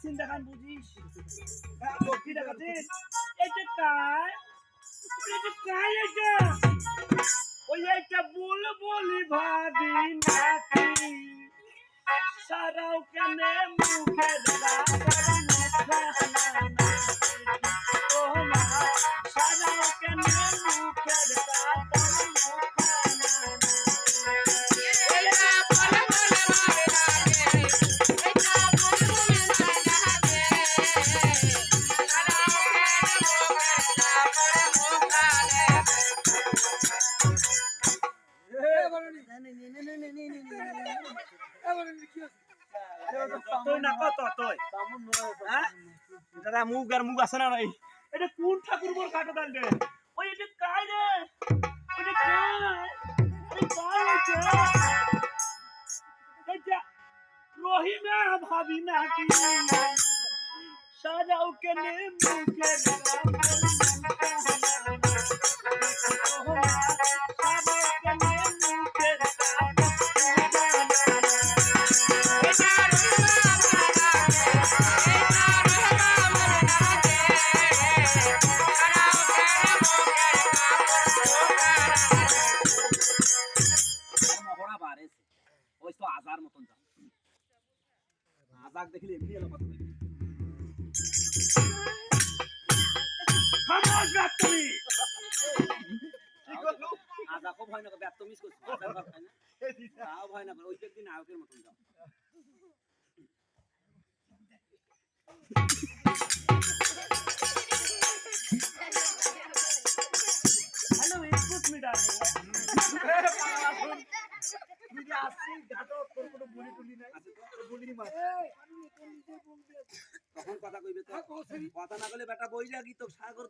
Scene দেখান বুঝিস। কি দেখাচ্ছিস? এটা কার? এটা কার এটা ওই একটা বল বলি ভাবি সারাও কেন মুখে ও তুই না কত তুই। দাদা, মুখ আর মুখ আছে না ভাই এটা কোন ঠাকুর মোর কাটা দান রে সাজাও কেনে আজাক দেখলে এমনি এলো কথা তুমি আজাকও ভয় না ব্যর্থ মিস করছি। আজার ভয় পায় না। তাও ভয় না ওই একদিন নায়কের মতন যাও। হ্যালো তখন কথা কইবে তো কথা না কইলে বেটা বই লাগি তো সাগর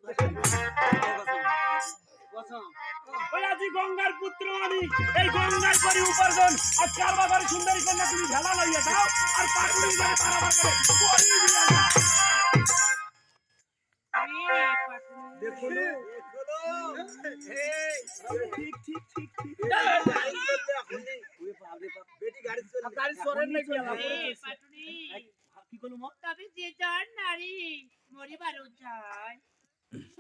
ওই গঙ্গার পুত্র আমি এই গঙ্গার পরি উপার্জন আর চার বাবার সুন্দরী কন্যা তুমি ভেলা লইয়া দাও আর পাকুড়ি ধরে পারাবার করে বলি দিয়া। ঠিক ঠিক ঠিক ঠিক গাড়ি সরেন নাকি কি করলু মা? তবে যে জন নারী মরিবার যায়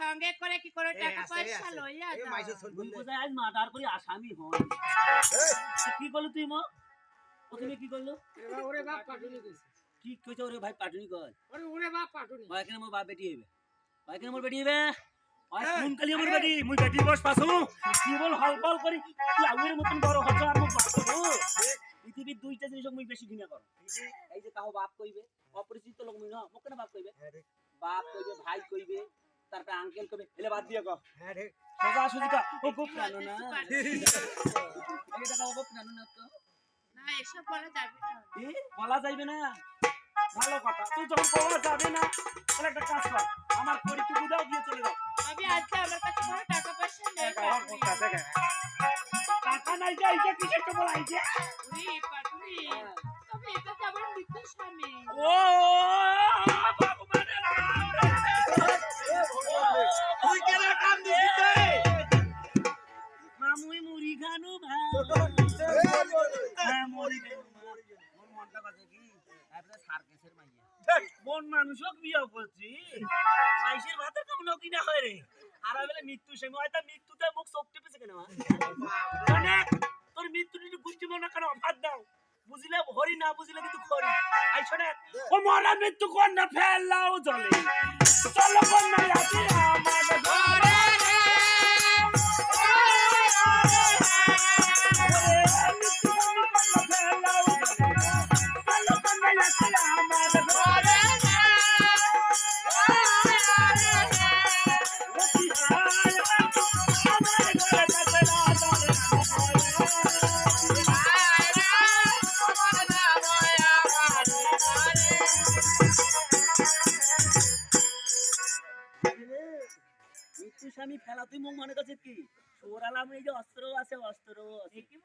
সঙ্গে করে কি করে টাকা পয়সা লইয়া যাও তুই কোথায়? আজ মার্ডার করে আসামি হন কি করলু তুই মা? প্রথমে কি করলু? ওরে বাপ পাটুনি কইছে। কি কইছ ওরে ভাই পাটুনি কর ওরে ওরে বাপ পাটুনি। ওই কেন মোর বাপ বেটি হইবে? ওই কেন মোর বেটি হইবে? কোন কালি আমার বেটি মুই বেটি বস পাসু কেবল হলবল করি লাউয়ের মতন বড় হচ্ছে আর মুখ বাপ পৃথিবীর দুইটা জিনিস মুই বেশি ঘৃণা করো। এই যে কাহো বাপ কইবে অপরিচিত লোক মুই না মোক কেন বাপ কইবে। বাপ কইবে ভাই কইবে তারপরে আঙ্কেল কইবে এলে বাদ দিয়ে কহ সোজা সুজিকা ও খুব জানো না। এটা কাহো বাপ জানো না তো। না এসব বলা যাবে না। বলা যাইবে না। ভালো কথা তুই যখন পাওয়া যাবে না তাহলে একটা কোন মানুষক বিয়ে করছি মাইসের ভাতের কাম নকি না হয় রে। আর বেলে মৃত্যু সে হয়তো মৃত্যুতে মুখ চোখ টিপেছে কেন অনেক তোর মৃত্যু নিয়ে গুষ্টি মনে কেন অফার দাও। বুঝলে হরি না বুঝলে কিন্তু খরি। আই শোনে ও মরা মৃত্যু কর না ফেলাও জলে। চলো কন্যা রাতে আমার ঘরে আমার ঘরে ফেলা তুই মুখ মনে করছিস কি? সোরালাম এই যে অস্ত্র আছে অস্ত্র আছে। কি?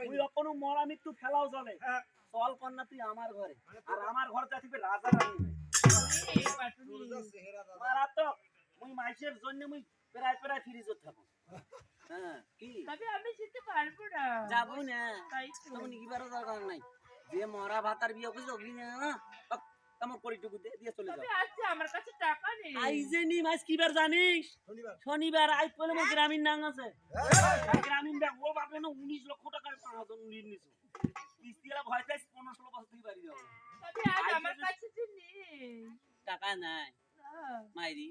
তুই এখনও মরা মৃত্যু ফেলাও চলে চল কন্যা তুই আমার ঘরে। আর আমার ঘর যা থাকবে রাজা রানী। মারাত্মক। মুই মাইসের জন্য মুই প্রায় প্রায় ফ্রিজ থাকো হ্যাঁ কি? তবে আমি যেতে পারব না। যাব না। তাই তো। নিবারও দরকার নাই। যে মরা ভাতার বিয়ে কইছ অগ্নি না? তোমার করিটুকু দিয়ে দিয়ে চলে যাও। আজকে আমার কাছে টাকা নেই। আইজে নি মাস কিবার জানিস? শনিবার। আইজ পরে মোর গ্রামীণ নাং আছে। গ্রামীণ ব্যাংক ও বাপরে না উনিশ লক্ষ টাকার পাঁচ জন ঋণ নিছো। কিস্তিরা ভয় পাইছ পনেরো ষোলো বছর থেকে বাড়ি যাব তবে আজ আমার কাছে যে নেই। টাকা নাই। না। মাইরি।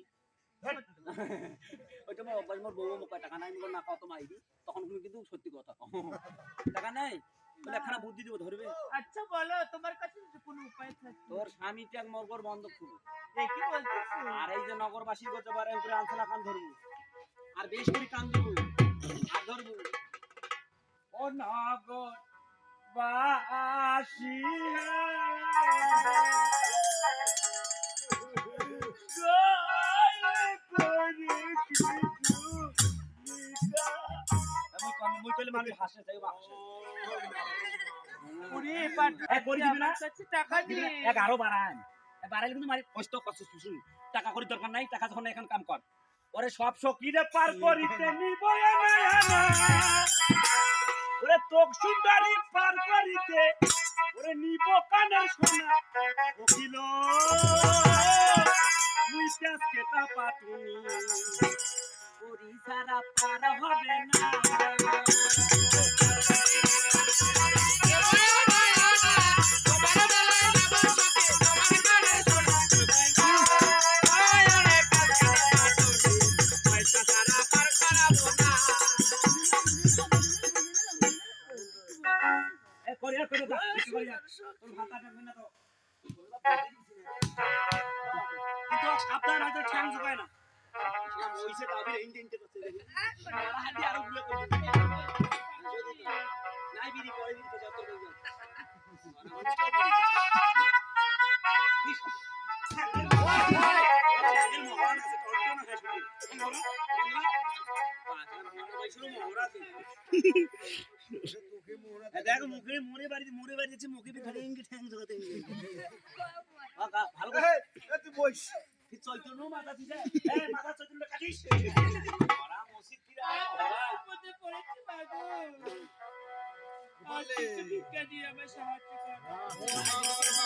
ওইটা মোর অভ্যাস মোর বউ মোক টাকা নাই মোর না কত মাইরি। তখন কিন্তু সত্যি কথা টাকা নাই? একখানা বুদ্ধি দিব ধরবে? আচ্ছা বলো তোমার কাছে কোনো উপায় থাকে। তোর স্বামী ট্যাগ মরগর বন্ধ করব দেখি বলতেছি? আর এই যে নগরবাসী করতে পারে উপরে আনসালা কান ধরবো। আর বেশ করে কান দিব। আর ধরবো। ও নগর বাসী মুই কইলে মানুষ হাসে তাই হাসে। ওরে পাটু এ, করে দিবি না? টাকা নেই এক আরও বাড়ান। বাড়াইলে কিন্তু মারি কষ্ট কষ্ট শুশু টাকা করি দরকার নাই টাকা যখন এখন কাম কর। ওরে সব সকিরে পার করিতে নিব ওরে তোক সুন্দরী পার করিতে ওরে নিব কানে সোনা। ওকিল মুই কেটা পাটুনি ওরি সারা পার হবে না। দেখো মুখে মরে বাড়িতে মরে বাড়ি মুখে ঠ্যাং জোগাতে ভালো তুই বইস কি চৈতন্য মাথা দিছে এ মাথা চৈতন্য কাটিস? ওরা মসজিদ কি রে? ওরা বিপদে পড়েছি বাবু কিছু ভিক্ষা দিয়ে আমার সাহায্য করো।